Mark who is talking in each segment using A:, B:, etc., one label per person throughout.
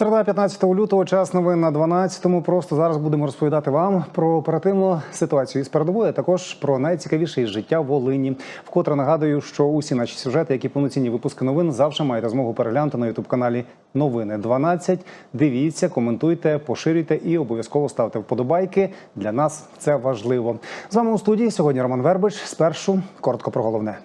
A: Середа 15 лютого, час новин на 12-му. Просто зараз будемо розповідати вам про оперативну ситуацію із передової, а також про найцікавіше із життя Волині. Вкотре нагадую, що усі наші сюжети, які повноцінні випуски новин, завжди маєте змогу переглянути на ютуб каналі Новини 12. Дивіться, коментуйте, поширюйте і обов'язково ставте вподобайки. Для нас це важливо. З вами у студії сьогодні Роман Вербич. Спершу коротко про головне.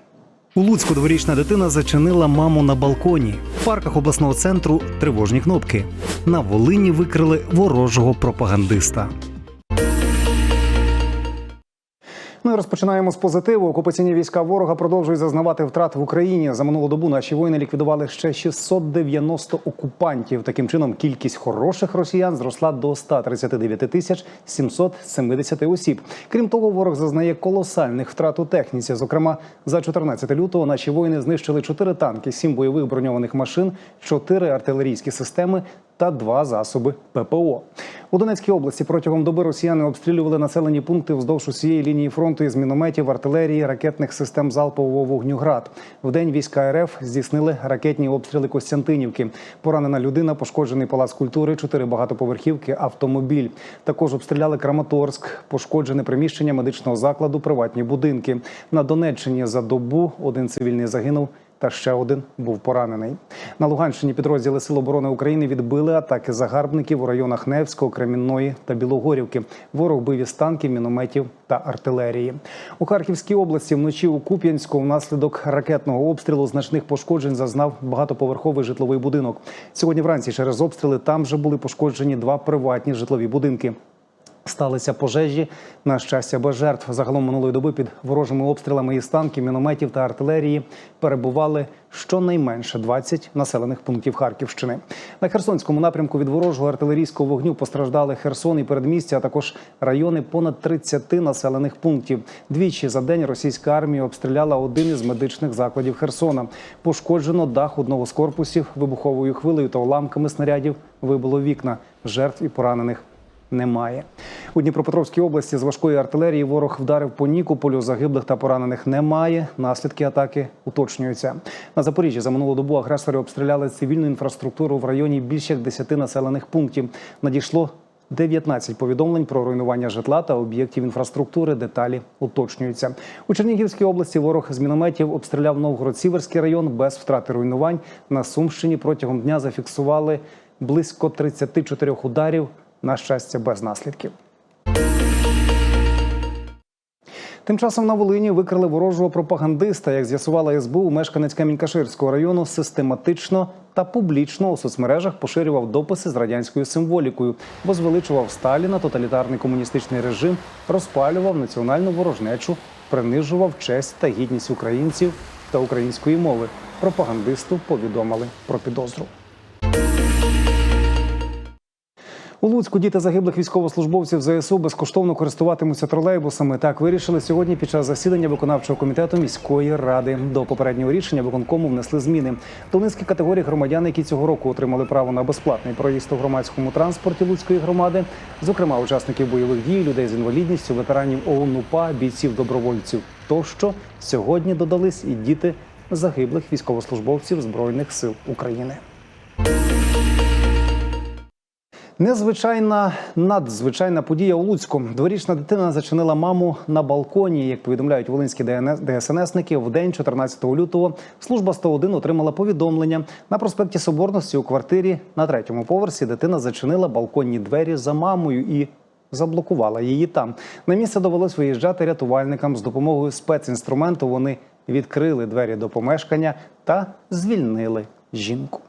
A: У Луцьку дворічна дитина зачинила маму на балконі. В парках обласного центру тривожні кнопки. На Волині викрили ворожого пропагандиста. Ну розпочинаємо з позитиву. Окупаційні війська ворога продовжують зазнавати втрат в Україні. За минулу добу наші воїни ліквідували ще 690 окупантів. Таким чином, кількість хороших росіян зросла до 139 тисяч 770 осіб. Крім того, ворог зазнає колосальних втрат у техніці. Зокрема, за 14 лютого наші воїни знищили 4 танки, 7 бойових броньованих машин, 4 артилерійські системи та два засоби ППО. У Донецькій області протягом доби росіяни обстрілювали населені пункти вздовж усієї лінії фронту із мінометів, артилерії, ракетних систем залпового вогню «Град». В день війська РФ здійснили ракетні обстріли Костянтинівки. Поранена людина, пошкоджений палац культури, чотири багатоповерхівки, автомобіль. Також обстріляли Краматорськ, пошкоджене приміщення медичного закладу, приватні будинки. На Донеччині за добу один цивільний загинув та ще один був поранений. На Луганщині підрозділи Сил оборони України відбили атаки загарбників у районах Невського, Кремінної та Білогорівки. Ворог бив із танків, мінометів та артилерії. У Харківській області вночі у Куп'янську внаслідок ракетного обстрілу значних пошкоджень зазнав багатоповерховий житловий будинок. Сьогодні вранці через обстріли там вже були пошкоджені два приватні житлові будинки. Сталися пожежі на щастя без жертв. Загалом минулої доби під ворожими обстрілами із танків, мінометів та артилерії перебували щонайменше 20 населених пунктів Харківщини. На Херсонському напрямку від ворожого артилерійського вогню постраждали Херсон і передмістя, а також райони понад 30 населених пунктів. Двічі за день російська армія обстріляла один із медичних закладів Херсона. Пошкоджено дах одного з корпусів вибуховою хвилею та уламками снарядів вибило вікна. Жертв і поранених немає. У Дніпропетровській області з важкої артилерії ворог вдарив по Нікополю. Загиблих та поранених немає. Наслідки атаки уточнюються. На Запоріжжі за минулу добу агресори обстріляли цивільну інфраструктуру в районі більше як 10 населених пунктів. Надійшло 19 повідомлень про руйнування житла та об'єктів інфраструктури. Деталі уточнюються. У Чернігівській області ворог з мінометів обстріляв Новгород-Сіверський район без втрати руйнувань. На Сумщині протягом дня зафіксували близько 34 ударів. На щастя, без наслідків. Тим часом на Волині викрили ворожого пропагандиста. Як з'ясувала СБУ, мешканець Камінькаширського району систематично та публічно у соцмережах поширював дописи з радянською символікою, возвеличував Сталіна, тоталітарний комуністичний режим, розпалював національну ворожнечу, принижував честь та гідність українців та української мови. Пропагандисту повідомили про підозру. У Луцьку діти загиблих військовослужбовців ЗСУ безкоштовно користуватимуться тролейбусами. Так вирішили сьогодні під час засідання виконавчого комітету міської ради. До попереднього рішення виконкому внесли зміни. До низки категорій громадян, які цього року отримали право на безплатний проїзд у громадському транспорті Луцької громади, зокрема учасників бойових дій, людей з інвалідністю, ветеранів ОУН УПА, бійців добровольців тощо сьогодні додались і діти загиблих військовослужбовців збройних сил України. Незвичайна надзвичайна подія у Луцьку. Дворічна дитина зачинила маму на балконі. Як повідомляють волинські ДСНСники, в день 14 лютого служба 101 отримала повідомлення на проспекті Соборності у квартирі на третьому поверсі. Дитина зачинила балконні двері за мамою і заблокувала її там. На місце довелось виїжджати рятувальникам з допомогою спецінструменту. Вони відкрили двері до помешкання та звільнили жінку.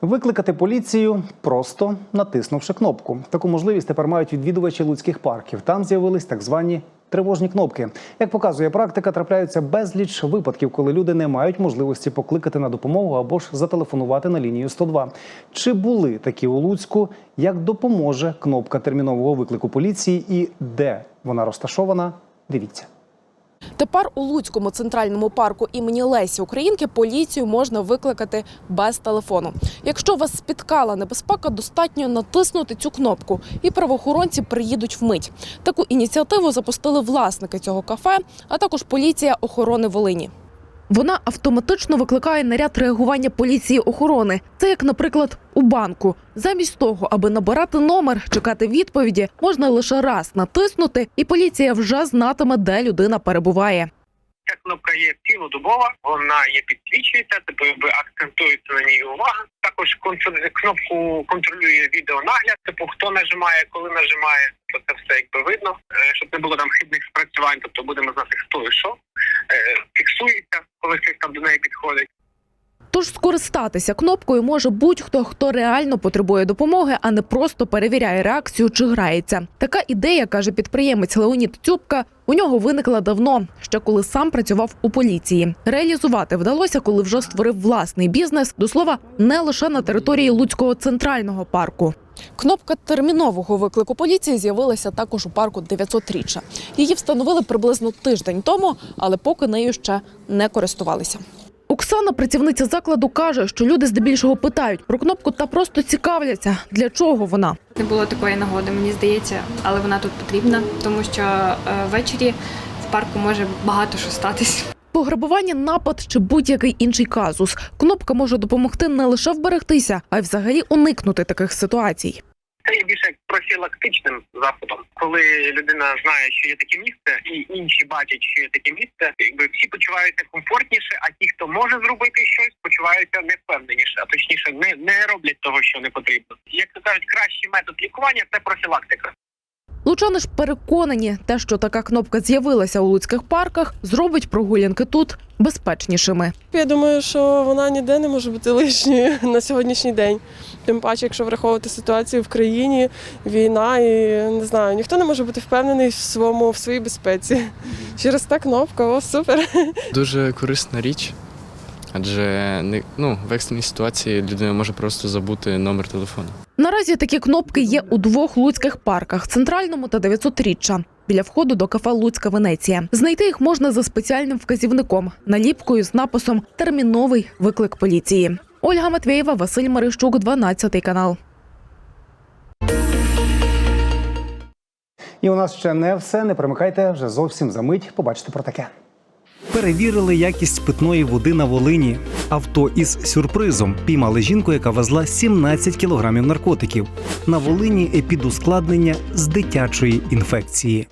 A: Викликати поліцію просто натиснувши кнопку. Таку можливість тепер мають відвідувачі луцьких парків. Там з'явились так звані тривожні кнопки. Як показує практика, трапляються безліч випадків, коли люди не мають можливості покликати на допомогу або ж зателефонувати на лінію 102. Чи були такі у Луцьку? Як допоможе кнопка термінового виклику поліції і де вона розташована? Дивіться.
B: Тепер у Луцькому центральному парку імені Лесі Українки поліцію можна викликати без телефону. Якщо вас спіткала небезпека, достатньо натиснути цю кнопку, і правоохоронці приїдуть вмить. Таку ініціативу запустили власники цього кафе, а також поліція охорони Волині. Вона автоматично викликає наряд реагування поліції охорони. Це як, наприклад, у банку. Замість того, аби набирати номер, чекати відповіді, можна лише раз натиснути, і поліція вже знатиме, де людина перебуває.
C: Ця кнопка є цілодобова, вона є підсвічується, тобто акцентується на ній увага. Також кнопку контролює відеонагляд, типу хто нажимає, коли нажимає, то це все якби видно, Е, щоб не було там хибних спрацювань, тобто будемо знати, хто і що. Е, Фіксується, коли хтось там до неї підходить.
B: Тож скористатися кнопкою може будь-хто, хто реально потребує допомоги, а не просто перевіряє реакцію чи грається. Така ідея, каже підприємець Леонід Цюбка, у нього виникла давно, ще коли сам працював у поліції. Реалізувати вдалося, коли вже створив власний бізнес. До слова, не лише на території Луцького центрального парку. Кнопка термінового виклику поліції з'явилася також у парку 900-річчя. Її встановили приблизно тиждень тому, але поки нею ще не користувалися. Оксана, працівниця закладу, каже, що люди здебільшого питають про кнопку та просто цікавляться, для чого вона.
D: Не було такої нагоди, мені здається, але вона тут потрібна, тому що е, ввечері в парку може багато що статись.
B: Пограбування, напад чи будь-який інший казус. Кнопка може допомогти не лише вберегтися, а й взагалі уникнути таких ситуацій.
C: Це є більше профілактичним заходом, коли людина знає, що є таке місце, і інші бачать, що є таке місце, якби всі почуваються комфортніше, а ті, хто може зробити щось, почуваються невпевненіше, а точніше, не, не роблять того, що не потрібно. Як то кажуть, кращий метод лікування це профілактика.
B: Лучани ж переконані, те, що така кнопка з'явилася у луцьких парках, зробить прогулянки тут безпечнішими.
E: Я думаю, що вона ніде не може бути лишньою на сьогоднішній день. Тим паче, якщо враховувати ситуацію в країні, війна і не знаю, ніхто не може бути впевнений в своєму в своїй безпеці. Через та кнопка, о, супер.
F: Дуже корисна річ, адже не ну, в екстреній ситуації людина може просто забути номер телефону.
B: Наразі такі кнопки є у двох луцьких парках центральному та 900-річчя. Біля входу до кафе Луцька Венеція. Знайти їх можна за спеціальним вказівником, наліпкою з написом Терміновий виклик поліції. Ольга Матвєєва, Василь Марищук, 12 канал.
A: І у нас ще не все. Не примикайте вже зовсім за мить. Побачите про таке.
G: Перевірили якість питної води на Волині. Авто із сюрпризом піймали жінку, яка везла 17 кілограмів наркотиків. На Волині епідускладнення з дитячої інфекції.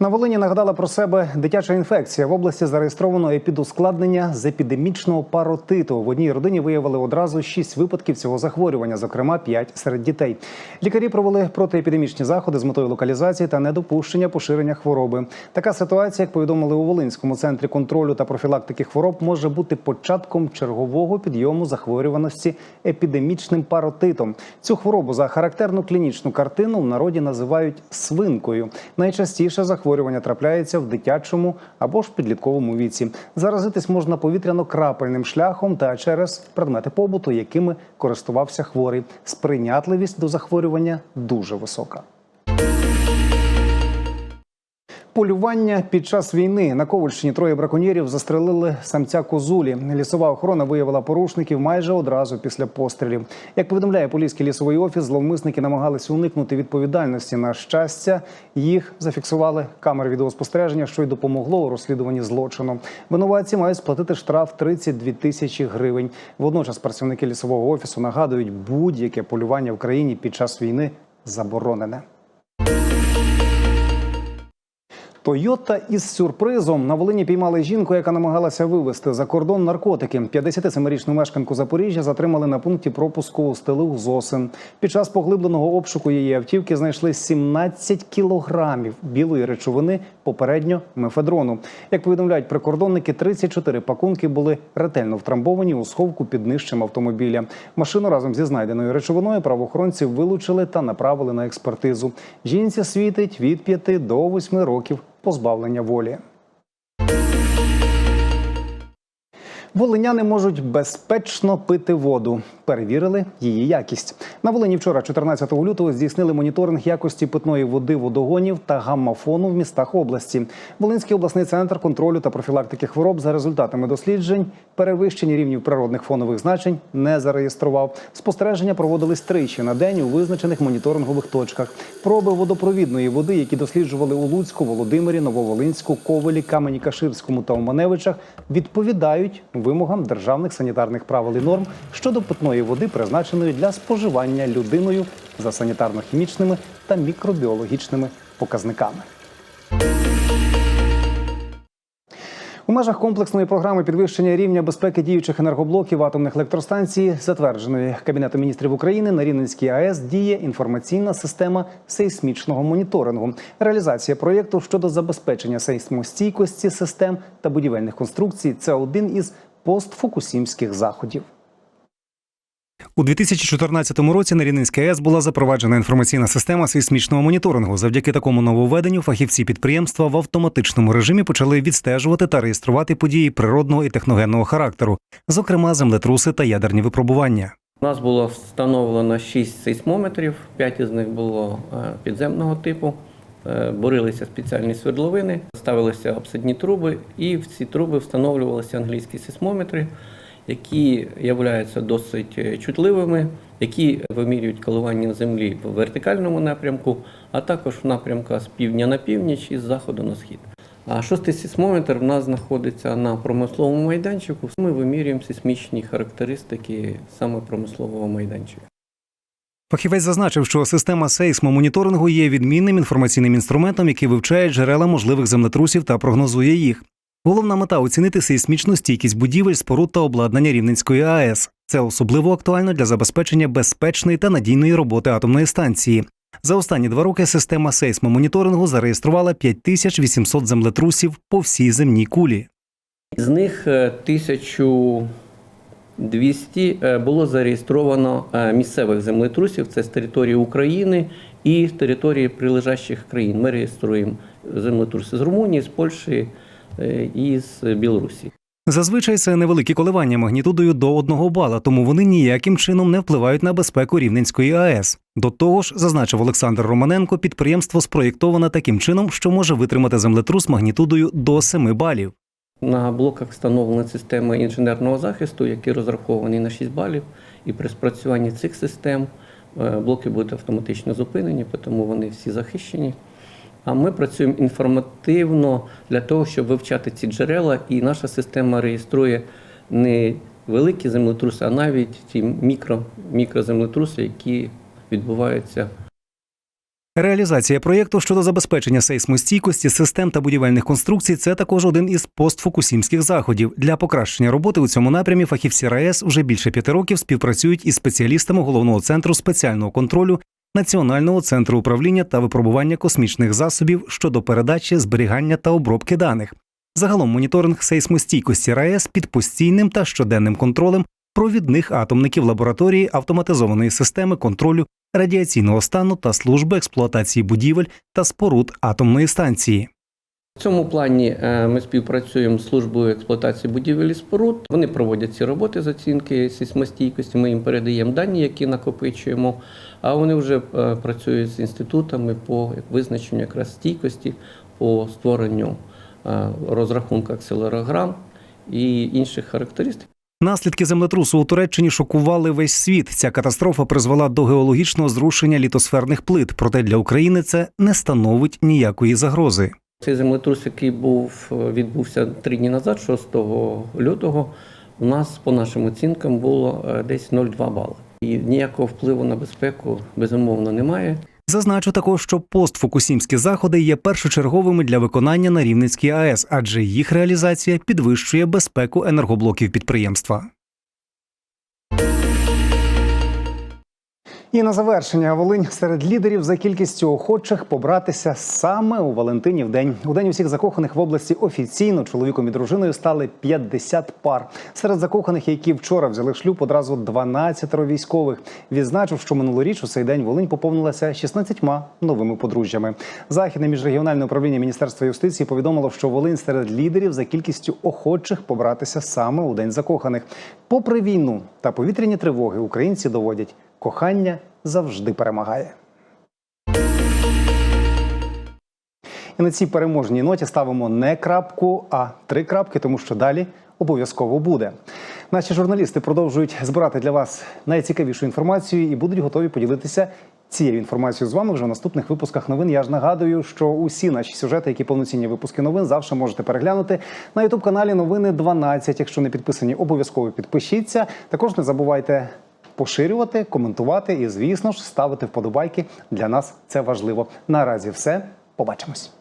A: На Волині нагадала про себе дитяча інфекція. В області зареєстровано епідускладнення з епідемічного паротиту. В одній родині виявили одразу шість випадків цього захворювання, зокрема п'ять серед дітей. Лікарі провели протиепідемічні заходи з метою локалізації та недопущення поширення хвороби. Така ситуація, як повідомили у Волинському центрі контролю та профілактики хвороб, може бути початком чергового підйому захворюваності епідемічним паротитом. Цю хворобу за характерну клінічну картину в народі називають свинкою. Найчастіше захворювання трапляється в дитячому або ж підлітковому віці. Заразитись можна повітряно-крапельним шляхом та через предмети побуту, якими користувався хворий. Сприйнятливість до захворювання дуже висока. Полювання під час війни на Ковальщині троє браконьєрів застрелили самця козулі. Лісова охорона виявила порушників майже одразу після пострілів. Як повідомляє поліський лісовий офіс, зловмисники намагалися уникнути відповідальності. На щастя, їх зафіксували камери відеоспостереження, що й допомогло у розслідуванні злочину. Винуватці мають сплатити штраф 32 тисячі гривень. Водночас працівники лісового офісу нагадують, будь-яке полювання в країні під час війни заборонене. Тойота із сюрпризом на Волині піймали жінку, яка намагалася вивезти за кордон наркотики. 57-річну мешканку Запоріжжя затримали на пункті пропуску у стилу Зосин. Під час поглибленого обшуку її автівки знайшли 17 кілограмів білої речовини, попередньо мефедрону. Як повідомляють прикордонники, 34 пакунки були ретельно втрамбовані у сховку під нижчим автомобіля. Машину разом зі знайденою речовиною правоохоронці вилучили та направили на експертизу. Жінці світить від 5 до 8 років позбавлення волі.
H: Волиняни можуть безпечно пити воду. Перевірили її якість. На Волині вчора, 14 лютого, здійснили моніторинг якості питної води водогонів та гаммофону в містах області. Волинський обласний центр контролю та профілактики хвороб за результатами досліджень перевищення рівнів природних фонових значень не зареєстрував. Спостереження проводились тричі на день у визначених моніторингових точках. Проби водопровідної води, які досліджували у Луцьку, Володимирі, Нововолинську, Ковелі, Камені Каширському та Оманевичах, відповідають вимогам державних санітарних правил і норм щодо питної води, призначеної для споживання людиною за санітарно-хімічними та мікробіологічними показниками. У межах комплексної програми підвищення рівня безпеки діючих енергоблоків атомних електростанцій, затвердженої Кабінетом міністрів України на Рівненській АЕС, діє інформаційна система сейсмічного моніторингу. Реалізація проєкту щодо забезпечення сейсмостійкості систем та будівельних конструкцій це один із постфукусімських заходів.
A: У 2014 році на Рівненській АЕС була запроваджена інформаційна система сейсмічного моніторингу. Завдяки такому нововведенню фахівці підприємства в автоматичному режимі почали відстежувати та реєструвати події природного і техногенного характеру, зокрема землетруси та ядерні випробування.
I: У нас було встановлено 6 сейсмометрів, 5 із них було е, підземного типу. Е, Борилися спеціальні свердловини, ставилися обсидні труби, і в ці труби встановлювалися англійські сейсмометри, які являються досить е, чутливими, які вимірюють коливання землі в вертикальному напрямку, а також в напрямку з півдня на північ і з заходу на схід. А шостий сейсмометр в нас знаходиться на промисловому майданчику. Ми вимірюємо сейсмічні характеристики саме промислового майданчика.
A: Фахівець зазначив, що система сейсмомоніторингу є відмінним інформаційним інструментом, який вивчає джерела можливих землетрусів та прогнозує їх. Головна мета оцінити сейсмічну стійкість будівель, споруд та обладнання Рівненської АЕС. Це особливо актуально для забезпечення безпечної та надійної роботи атомної станції. За останні два роки система сейсмомоніторингу зареєструвала 5800 землетрусів по всій земній кулі.
I: З них е, 1000 200 е, було зареєстровано е, місцевих землетрусів. Це з території України і з території прилежащих країн. Ми реєструємо землетруси з Румунії, з Польщі е, і з Білорусі.
A: Зазвичай це невеликі коливання магнітудою до одного бала, тому вони ніяким чином не впливають на безпеку Рівненської АЕС. До того ж, зазначив Олександр Романенко, підприємство спроєктоване таким чином, що може витримати землетрус магнітудою до 7 балів.
I: На блоках встановлена система інженерного захисту, які розраховані на 6 балів. І при спрацюванні цих систем е, блоки будуть автоматично зупинені, тому вони всі захищені. А ми працюємо інформативно для того, щоб вивчати ці джерела, і наша система реєструє не великі землетруси, а навіть ті мікро, мікроземлетруси, які відбуваються
A: Реалізація проєкту щодо забезпечення сейсмостійкості систем та будівельних конструкцій це також один із постфукусімських заходів. Для покращення роботи у цьому напрямі фахівці РАЕС вже більше п'яти років співпрацюють із спеціалістами головного центру спеціального контролю Національного центру управління та випробування космічних засобів щодо передачі, зберігання та обробки даних. Загалом моніторинг сейсмостійкості РАЕС під постійним та щоденним контролем провідних атомників лабораторії автоматизованої системи контролю радіаційного стану та служби експлуатації будівель та споруд атомної станції.
I: В цьому плані е, ми співпрацюємо з службою експлуатації будівель і споруд. Вони проводять ці роботи з оцінки сейсмостійкості. Ми їм передаємо дані, які накопичуємо. А вони вже е, працюють з інститутами по визначенню якраз стійкості, по створенню е, розрахунку акселерограм і інших характеристик.
A: Наслідки землетрусу у Туреччині шокували весь світ. Ця катастрофа призвела до геологічного зрушення літосферних плит. Проте для України це не становить ніякої загрози.
I: Цей землетрус, який був відбувся три дні назад, 6 лютого, у нас по нашим оцінкам було е, десь 0,2 бали. І ніякого впливу на безпеку безумовно немає.
A: Зазначу також, що постфокусімські заходи є першочерговими для виконання на Рівненській АЕС, адже їх реалізація підвищує безпеку енергоблоків підприємства. І на завершення Волинь серед лідерів за кількістю охочих побратися саме у Валентинів день. У день усіх закоханих в області офіційно чоловіком і дружиною стали 50 пар. Серед закоханих, які вчора взяли шлюб, одразу 12 військових. Відзначив, що минулоріч у цей день Волинь поповнилася 16 новими подружжями. Західне міжрегіональне управління Міністерства юстиції повідомило, що Волинь серед лідерів за кількістю охочих побратися саме у день закоханих. Попри війну та повітряні тривоги, українці доводять. Кохання завжди перемагає. І на цій переможній ноті ставимо не крапку, а три крапки, тому що далі обов'язково буде. Наші журналісти продовжують збирати для вас найцікавішу інформацію і будуть готові поділитися цією інформацією з вами вже в наступних випусках новин. Я ж нагадую, що усі наші сюжети, які повноцінні випуски новин, завжди можете переглянути на ютуб каналі Новини 12. Якщо не підписані, обов'язково підпишіться. Також не забувайте поширювати, коментувати і, звісно ж, ставити вподобайки. Для нас це важливо. Наразі все. Побачимось.